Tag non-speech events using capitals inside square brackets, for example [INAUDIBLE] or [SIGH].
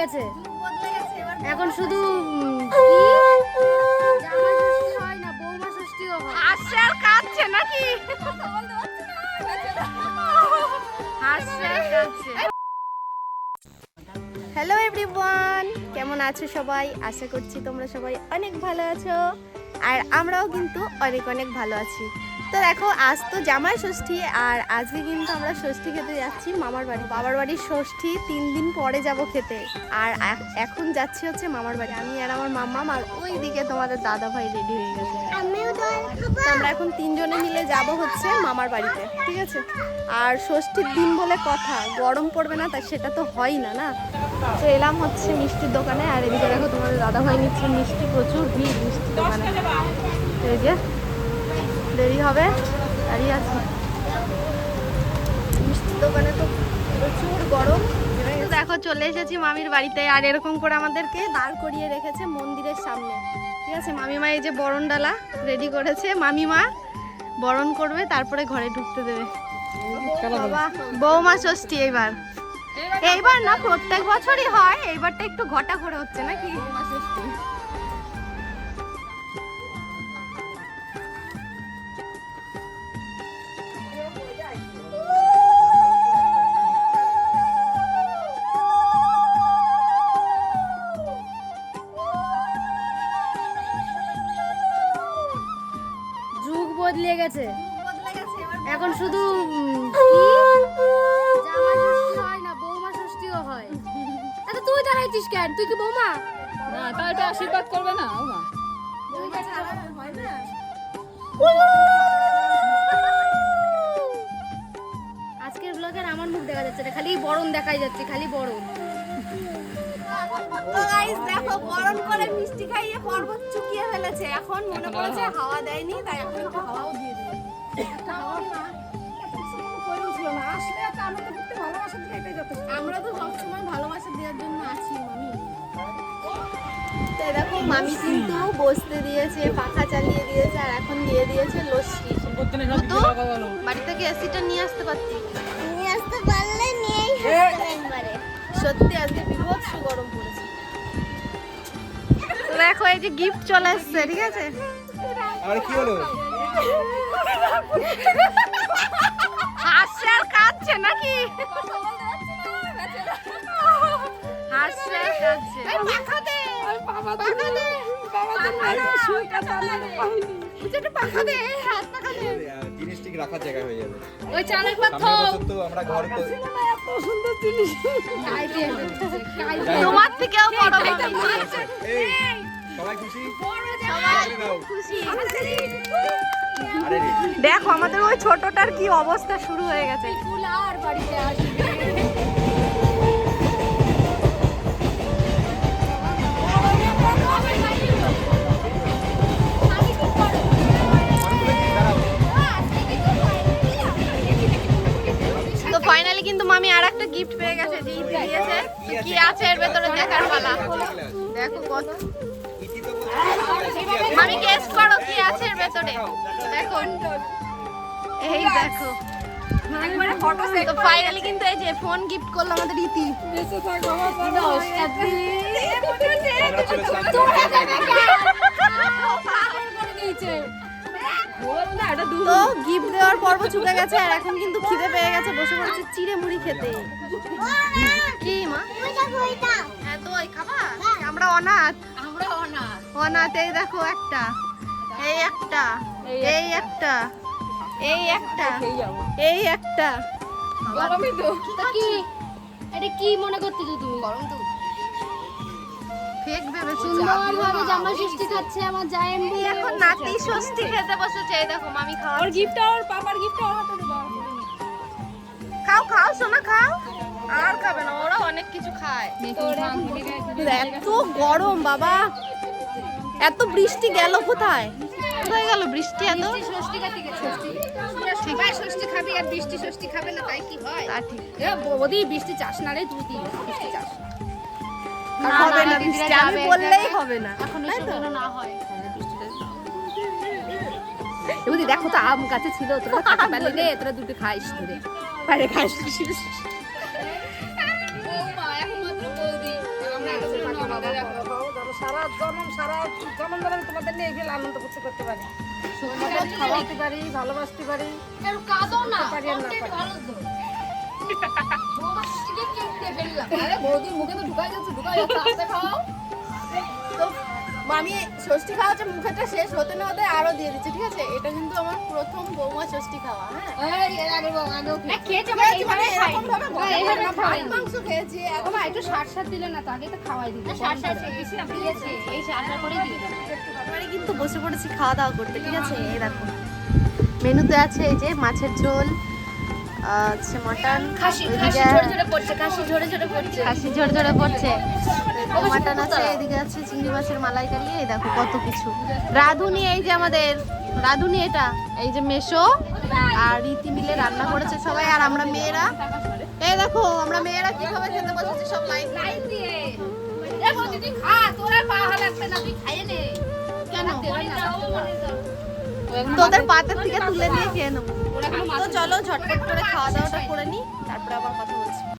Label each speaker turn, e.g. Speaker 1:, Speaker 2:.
Speaker 1: গেছে এখন শুধু উম, কি? জামাই ষষ্ঠী হয় না বৌমা ষষ্ঠীও হয়
Speaker 2: হাসছে আর কাঁদছে নাকি কথা বলতে পারছে না বেচারা।
Speaker 1: হাসছে আর কাঁদছে
Speaker 2: হ্যালো এভরিওয়ান কেমন আছো সবাই আশা করছি তোমরা সবাই অনেক ভালো আছো আর আমরাও কিন্তু অনেক অনেক ভালো আছি। তো দেখো আজ তো জামাই ষষ্ঠী আর আজকে কিন্তু আমরা ষষ্ঠী খেতে যাচ্ছি মামার বাড়ি। বাবার বাড়ির ষষ্ঠী তিন দিন পরে যাব খেতে। আর এখন যাচ্ছি হচ্ছে মামার বাড়ি। আমি আর আমার মাম্মা আর ওই দিকে তোমাদের দাদা ভাই রেডি হয়ে গেছে। আমরা এখন তিনজনে মিলে যাব হচ্ছে মামার বাড়িতে ঠিক আছে? আর ষষ্ঠীর দিন বলে কথা গরম পড়বে না তাই সেটা তো হয় না না? তো এলাম হচ্ছে মিষ্টির দোকানে আর এদিকে দেখো তোমাদের দাদা ভাই নিচ্ছে মিষ্টি প্রচুর ভিড় মিষ্টির দোকানে। এই যে দেরি হবে দাঁড়িয়ে আছি। মিষ্টির দোকানে তো প্রচুর গরম। দেখো চলে এসেছি মামির বাড়িতে আর এরকম করে আমাদেরকে দাঁড় করিয়ে রেখেছে মন্দিরের সামনে। ঠিক আছে? মামিমা এই যে বরণ ডালা রেডি করেছে। মামিমা বরণ করবে তারপরে ঘরে ঢুকতে দেবে। বৌমা ষষ্ঠী এইবার। এইবার না প্রত্যেক বছরই হয় এইবারটা একটু ঘটা করে হচ্ছে নাকি?
Speaker 1: গেছে। এখন শুধু ষষ্ঠী হয় না বৌমা ষষ্ঠীও হয়। আচ্ছা তুই দাঁড়াইছিস কেন? তুই কি বৌমা?
Speaker 3: না তাই তো আশীর্বাদ করবে না ও মা
Speaker 2: হয় না
Speaker 1: আজকের ব্লগের আমার মুখ দেখা যাচ্ছে না খালি বরণ দেখাই যাচ্ছে খালি বরণ।
Speaker 2: তো গাইস দেখো গরম করে মিষ্টি খাইয়ে পর্বত চুকিয়ে ফেলেছে। এখন মনে পড়েছে হাওয়া। দেয়নি তাই এখন একটু হাওয়াও দিয়ে দিল আমরা তো সবসময় ভালোবাসা দেওয়ার জন্য আছি মামি। তো এই দেখো মামি কিন্তু বসতে দিয়েছে পাখা চালিয়ে দিয়েছে আর এখন দিয়ে দিয়েছে লস্যি। তো বাড়ি থেকে এসিটা নিয়ে আসতে পারতি।
Speaker 4: নিয়ে আসতে পারলে নিয়েই
Speaker 2: সত্যি আজকে এই যে গিফট চলে এসছে ঠিক আছে?
Speaker 5: আর কি হলো?
Speaker 2: হাসছে আর কাঁদছে নাকি? হাসছে আর কাঁদছে।
Speaker 5: জিনিস ঠিক রাখার জায়গা হয়ে যাবে।
Speaker 1: ওই চালের
Speaker 5: তো আমরা ঘর
Speaker 2: তোমার থেকেও বড়
Speaker 5: সবাই খুশি?
Speaker 2: দেখো আমাদের ওই ছোটটার কি অবস্থা শুরু হয়ে গেছে।
Speaker 1: আর বাড়িতে আসবে।
Speaker 2: তো ফাইনালি কিন্তু মামি আর একটা গিফট পেয়ে গেছে যে দিয়েছে। কি আছে এর ভেতরে দেখার পালা? দেখো কত মামি গেস করো কি আছে এর ভেতরে। দেখো। এই দেখো। তো ফাইনালি কিন্তু এই যে ফোন গিফট করল আমাদের ইতি। তো গিফট দেওয়ার পর্ব চুকে গেছে আর এখন কিন্তু খিদে পেয়ে গেছে বসে পড়েছে চিড়ে মুড়ি খেতে। কি মা? হ্যাঁ তো খাবা? আমরা অনাথ। এই দেখো একটা। এই একটা। এই একটা। এই একটা। এই একটা।
Speaker 3: গরমই তো।
Speaker 1: কি? এটা কি মনে করতেছো তুমি? গরম তো।
Speaker 2: ফেক ভেবেছি?
Speaker 1: সুন্দর জামা ষষ্ঠী খাচ্ছে আমার জায়েন
Speaker 2: এখন নাতি ষষ্ঠী খেতে বসেছে এই দেখো মামি খাওয়া
Speaker 3: ওর গিফটটা ওর পাপার গিফটটা ওর হাতে দেবো
Speaker 2: খাও খাও সোনা না ওরা অনেক কিছু খায় এত গরম বাবা। এত বৃষ্টি গেল কোথায়? কোথায় গেল বৃষ্টি এত?
Speaker 1: ষষ্ঠী কাটি গেছে।
Speaker 2: সবাই ষষ্ঠী খাবি আর বৃষ্টি ষষ্ঠী খাবে না তাই কি হয়? তা ঠিক।
Speaker 1: বৌদি বৃষ্টি চাস না রে তুই বৃষ্টি চাস।
Speaker 2: আর হবে না বৃষ্টি আমি বললেই হবে না।
Speaker 1: এখন না হয়।
Speaker 2: এবার দেখো তো আম গাছে ছিল তোরা রে দুটো খাইস ধরে খাইস
Speaker 6: সারা জনম সারা জনম জনম তোমাদের নিয়ে এগুলো আনন্দ করতে করতে পারি। তোমাদের খাওয়াতে পারি ভালোবাসতে পারি।
Speaker 1: কাঁদো না
Speaker 6: পারি আর না পারি।
Speaker 3: আরে বৌদির মুখে তো ঢুকাই যাচ্ছে ঢুকাই যাচ্ছে আস্তে [LAUGHS]
Speaker 2: মামি ষষ্ঠী খাওয়া হচ্ছে মুখেটা শেষ হতে না হতে আরও দিয়ে দিচ্ছে ঠিক আছে? এটা কিন্তু আমার প্রথম বৌমা ষষ্ঠী খাওয়া হ্যাঁ?
Speaker 3: এর আগে বউ আগেও খেয়েছি।
Speaker 2: মানে এরকম ভাবে ভাত মাংস খেয়েছি এখন
Speaker 1: একটু সার সার দিলে না তো আগে তো খাওয়াই দিলে সার সার দিয়েছে এই সার সার করে
Speaker 2: কিন্তু বসে পড়েছি খাওয়া দাওয়া করতে ঠিক আছে? এই দেখো। মেনুতে আছে এই যে মাছের ঝোল আহ, আছে মটন
Speaker 1: খাসি খাসি ঝরে ঝরে পড়ছে খাসি ঝরে ঝরে পড়ছে।
Speaker 2: খাসি ঝরে ঝরে পড়ছে। মাটন আছে এদিকে আছে চিংড়ি মাছের মালাইকারি এই দেখো কত কিছু। রাধুনি এই যে আমাদের রাধুনি এটা এই যে মেশো আর রীতি মিলে রান্না করেছে সবাই আর আমরা মেয়েরা। এই দেখো আমরা মেয়েরা কীভাবে খেতে বসেছি সব লাইন
Speaker 1: লাইট দিয়ে। বৌদি তুই খা তোর আর পাহা না তুই খাইয়ে নে।
Speaker 2: কেন? তোদের পাতের থেকে তুলে নিয়ে খেয়ে নেব। চলো ঝটপট করে খাওয়া দাওয়াটা করে নি তারপরে আবার